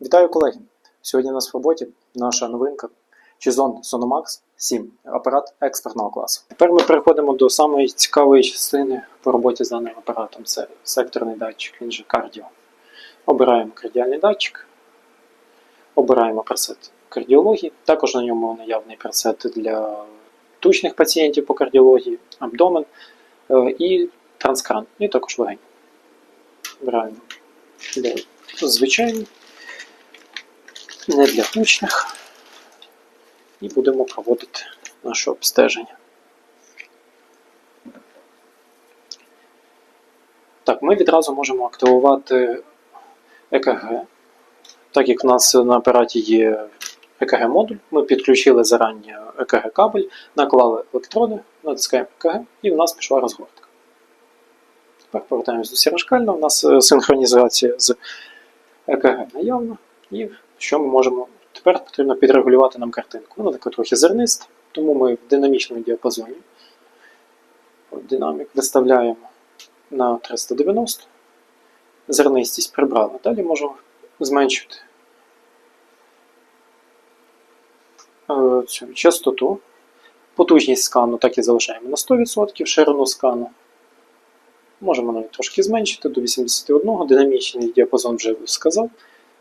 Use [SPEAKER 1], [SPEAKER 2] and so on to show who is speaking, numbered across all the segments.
[SPEAKER 1] Вітаю колеги! Сьогодні в роботі наша новинка Chizon Sonomax 7, апарат експертного класу. Тепер ми переходимо до самої цікавої частини по роботі з даним апаратом. Це секторний датчик, він же кардіо. Обираємо кардіальний датчик, обираємо пресет кардіології. Також на ньому наявний пресет для тучних пацієнтів по кардіології, абдомен е, і транскран, і також легень. Обираємо звичайний не для гучних. І будемо проводити наше обстеження. Так, ми відразу можемо активувати ЕКГ. Так як в нас на апараті є ЕКГ-модуль, ми підключили зарані ЕКГ-кабель, наклали електроди, натискаємо ЕКГ і в нас пішла розгортка. Тепер повертаємось до сірошкального, у нас е, синхронізація з ЕКГ наявна. І що ми можемо. Тепер потрібно підрегулювати нам картинку. Вона така трохи зерниста, тому ми в динамічному діапазоні. Динамік виставляємо на 390. Зернистість прибрали. Далі можемо зменшити е, цю частоту. Потужність скану так і залишаємо на 100%, ширину скану. Можемо навіть трошки зменшити до 81, динамічний діапазон вже сказав.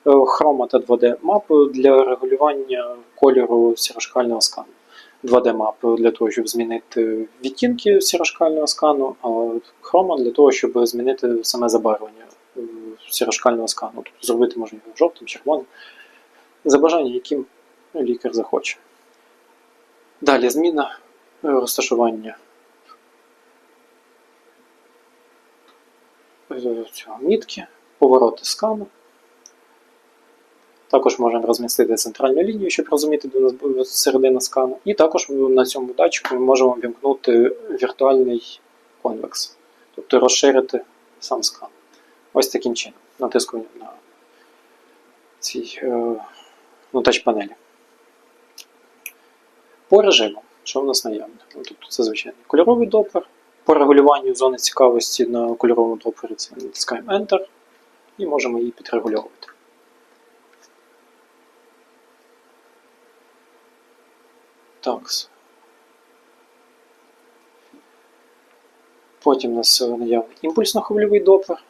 [SPEAKER 1] Е, Хрома та 2D мап для регулювання кольору сірошкального скану. 2D мап для того, щоб змінити відтінки сірошкального скану, а хрома для того, щоб змінити саме забарвлення е, сірошкального скану. Тобто зробити можна його жовтим, червоним. За бажанням, яким лікар захоче. Далі зміна е, розташування цього мітки, повороти скану. Також можемо розмістити центральну лінію, щоб розуміти, де у нас буде середина скану. І також на цьому датчику ми можемо вімкнути віртуальний конвекс, тобто розширити сам скан. Ось таким чином. Натискуємо на цій на тач-панелі. По режиму, що в нас наявне? Ну, тобто це звичайний кольоровий доплер. По регулюванню зони цікавості на кольоровому доплері це натискаємо Enter і можемо її підрегульовувати. Так. Потім у нас наявний імпульсно-хвильовий доплер.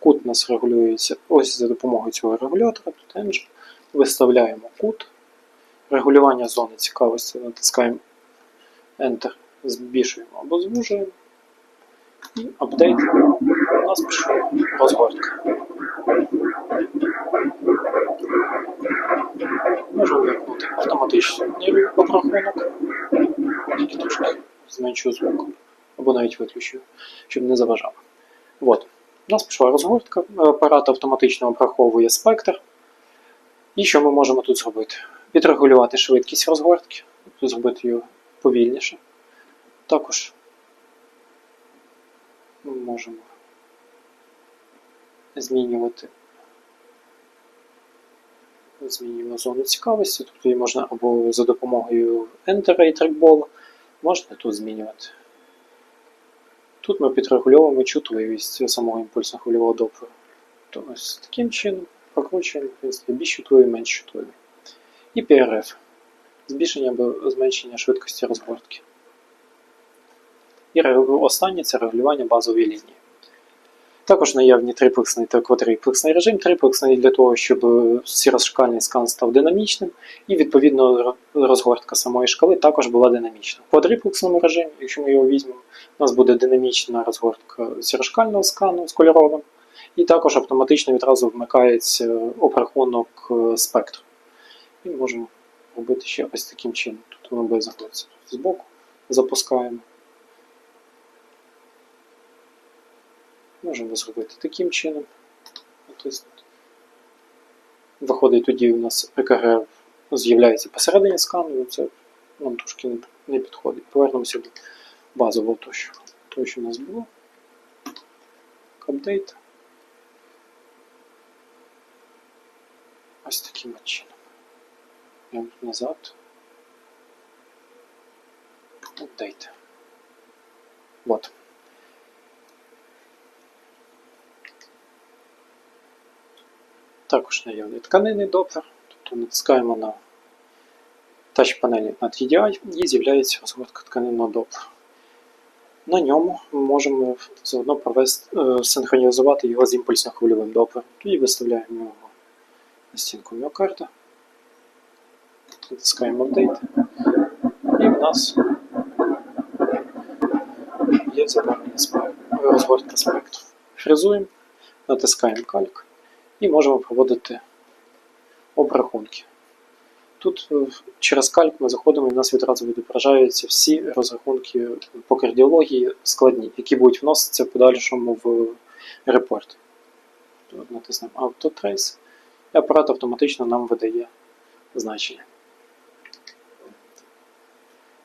[SPEAKER 1] Кут у нас регулюється ось за допомогою цього регулятора. Тут Engine. Виставляємо кут. Регулювання зони цікавості натискаємо Enter, збільшуємо або звужуємо. І апдейт. У нас пішов розгортка. Можемо вимкнути автоматичний обрахунок, тільки трошки зменшую звук, або навіть виключую, щоб не заважав. От. У нас пішла розгортка, апарат автоматично обраховує спектр. І що ми можемо тут зробити? Підрегулювати швидкість розгортки, зробити його повільніше. Також ми можемо змінювати змінюємо зону цікавості, тобто її можна або за допомогою Enter і трекбола, можна тут змінювати. Тут ми підрегульовуємо чутливість самого імпульсно хвильового доплеру. То ось таким чином прокручуємо, в принципі, більш чутливий, менш чутливий. І PRF збільшення або зменшення швидкості розгортки. І останнє це регулювання базової лінії. Також наявні триплексний та квадриплексний режим. Триплексний для того, щоб сірошкальний скан став динамічним, і відповідно розгортка самої шкали також була динамічна. В квадриплексному режимі, якщо ми його візьмемо, у нас буде динамічна розгортка сірошкального скану з кольоровим, і також автоматично відразу вмикається обрахунок спектру. І можемо робити ще ось таким чином. Тут воно буде знаходитися збоку, запускаємо. Можемо зробити таким чином. Тобто, виходить тоді у нас ЕКГ з'являється посередині скану, і це нам трошки не, підходить. Повернемося до базового того, що, у нас було. Апдейт. Ось таким чином. Йдемо назад. Апдейт. Вот. Також наявний тканинний доплер. Тобто натискаємо на тач-панелі на TDI і з'являється розгортка тканинного доплера. На ньому ми можемо заодно провести, е, синхронізувати його з імпульсно-хвильовим доплером. Тоді виставляємо його на стінку міокарда. Натискаємо Update. І в нас є розгортка спектру. Фрезуємо, натискаємо кальк і можемо проводити обрахунки. Тут е, через кальк ми заходимо і в нас відразу відображаються всі розрахунки по кардіології складні, які будуть вноситися в подальшому в репорт. Тут натиснемо Autotrace, і апарат автоматично нам видає значення.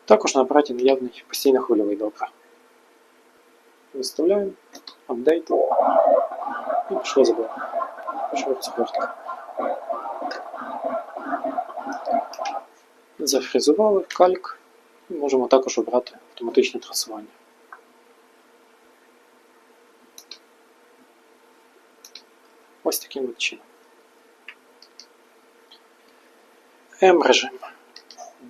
[SPEAKER 1] Також на апараті наявний постійно хвильовий добре. Виставляємо, апдейт і пішло забивати. Пішла розгортка. Зафрезували кальк можемо також обрати автоматичне трасування. Ось таким от чином. М-режим.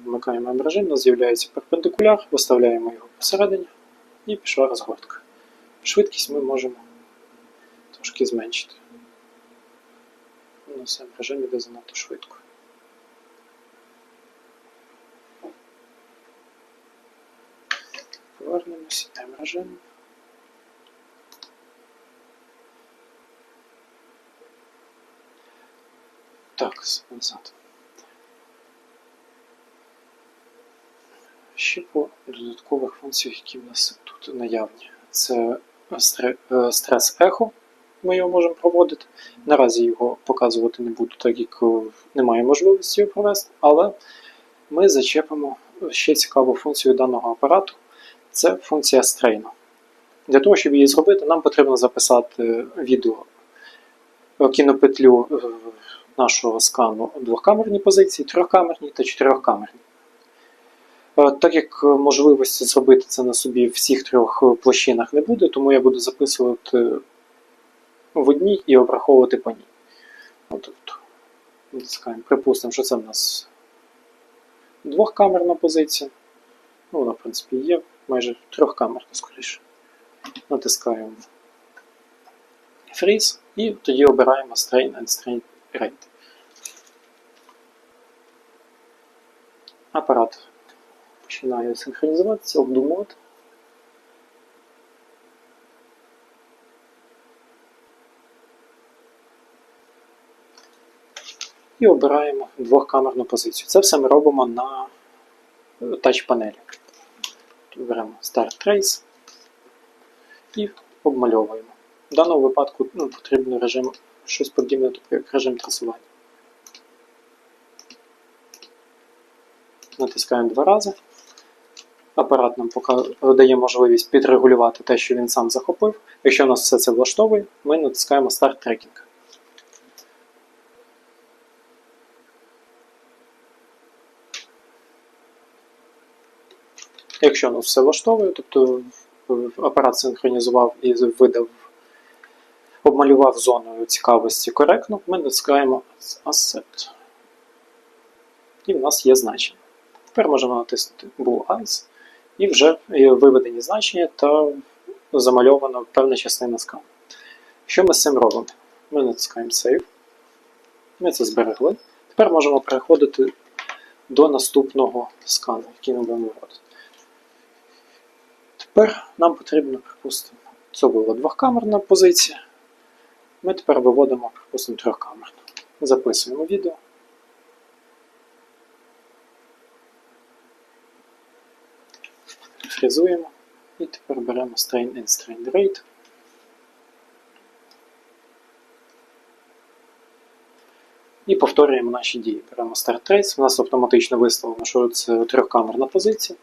[SPEAKER 1] Вмикаємо М-режим, у нас з'являється перпендикуляр, виставляємо його посередині і пішла розгортка. Швидкість ми можемо трошки зменшити. У нас М-режим іде занадто швидко. Повернемося, М-режим. Так, назад. Ще по додаткових функціях, які в нас тут наявні. Це е, стрес-ехо. Ми його можемо проводити. Наразі його показувати не буду, так як е, немає можливості його провести, але ми зачепимо ще цікаву функцію даного апарату. Це функція стрейну. Для того, щоб її зробити, нам потрібно записати відео е, кінопетлю е, нашого скану двохкамерні позиції, трьохкамерні та чотирьохкамерні. Так як можливості зробити це на собі всіх трьох площинах не буде, тому я буду записувати в одній і обраховувати по ній. От тут. Натискаємо. Припустимо, що це в нас двохкамерна позиція. Ну, вона, в принципі, є майже трьохкамерна, скоріше. Натискаємо Freeze і тоді обираємо Strain and Strain Rate. Апарат починає синхронізуватися, обдумувати. І обираємо двохкамерну позицію. Це все ми робимо на тач-панелі. Беремо Start Trace і обмальовуємо. В даному випадку ну, потрібен режим щось подібне, тобто як режим трасування. Натискаємо два рази. Апарат нам дає можливість підрегулювати те, що він сам захопив. Якщо нас все це влаштовує, ми натискаємо Start Tracking. Якщо нас все влаштовує, тобто апарат синхронізував і видав, обмалював зону цікавості коректно, ми натискаємо Accept. І в нас є значення. Тепер можемо натиснути Bull Eyes, і вже виведені значення та замальована певна частина скану. Що ми з цим робимо? Ми натискаємо Save. Ми це зберегли. Тепер можемо переходити до наступного скану, який ми будемо виводити. Тепер нам потрібно, припустимо, це була двохкамерна позиція. Ми тепер виводимо, припустимо, трьохкамерну. Записуємо відео. Фрезуємо. І тепер беремо Strain and Strain Rate. І повторюємо наші дії. Беремо Start Trace, у нас автоматично виставлено, що це трьохкамерна позиція.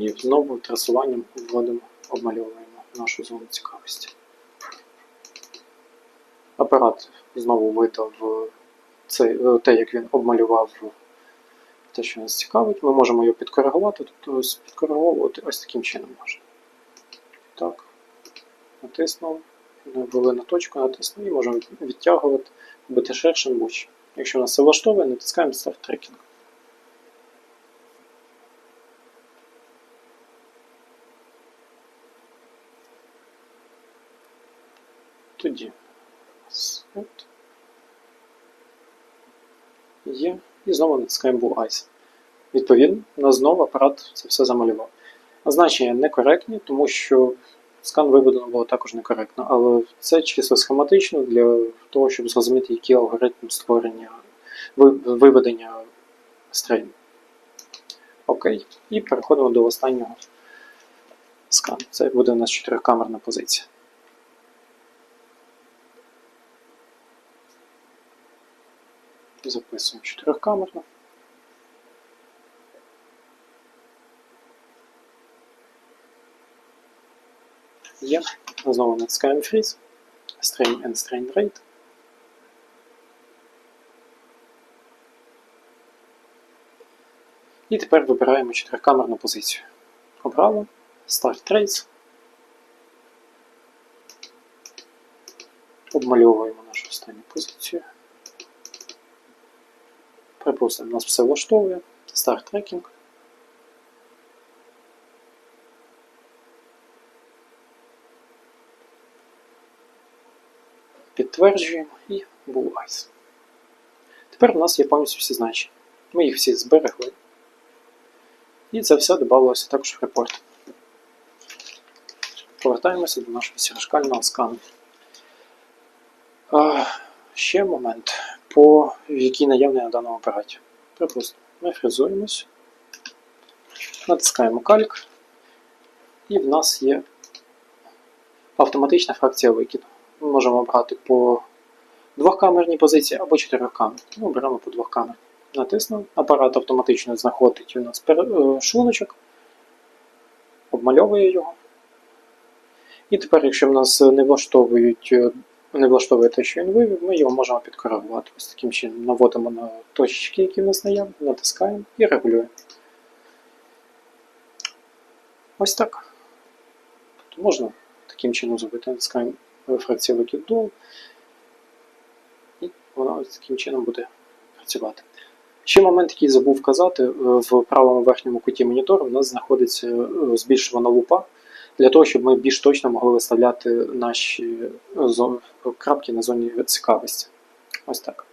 [SPEAKER 1] І знову трасуванням вводимо, обмальовуємо нашу зону цікавості. Апарат знову видав це, те, як він обмалював те, що нас цікавить. Ми можемо його підкоригувати, тобто підкориговувати ось таким чином можна. Так, натиснув, ввели на точку, натиснули і можемо відтягувати, робити ширшим будь. Якщо нас це влаштовує, натискаємо Start Tracking. Тоді Set. Є. І знову натискаємо Blue Eyes. Відповідно, у нас знову апарат це все замалював. Значення некоректні, тому що скан виведено було також некоректно, але це чисто схематично для того, щоб зрозуміти, який алгоритм створення виведення стрейну. Окей. І переходимо до останнього скану. Це буде у нас чотирикамерна позиція. Записуємо чотирикамерно. Є. Знову натискаємо Freeze. Strain and Strain Rate. І тепер вибираємо чотирикамерну позицію. Обрали. Start Trace. Обмальовуємо нашу останню позицію. Припустимо, нас все влаштовує. Start Tracking. Підтверджуємо і Eyes. Тепер у нас є повністю всі значення. Ми їх всі зберегли. І це все додавалося також в репорт. Повертаємося до нашого сірашкального скану. Ще момент, по який наявний на даному апараті. Припустимо, ми фрезуємось, натискаємо кальк, і в нас є автоматична фракція викиду. Ми можемо обрати по двохкамерній позиції або чотирьохкамерній. Ми беремо по двохкамерній. Натиснув, апарат автоматично знаходить у нас е, шлуночок, обмальовує його. І тепер, якщо в нас не влаштовують, е, не влаштовує те, що він вивів, ми його можемо підкоригувати. Ось таким чином наводимо на точечки, які в нас натискаємо і регулюємо. Ось так. Тобто можна таким чином зробити. Натискаємо фракцію викид дол, і вона ось таким чином буде працювати. Ще момент, який забув вказати, е, в правому верхньому куті монітору у нас знаходиться е, збільшувана лупа для того, щоб ми більш точно могли виставляти наші е, крапки на зоні цікавості. Ось так.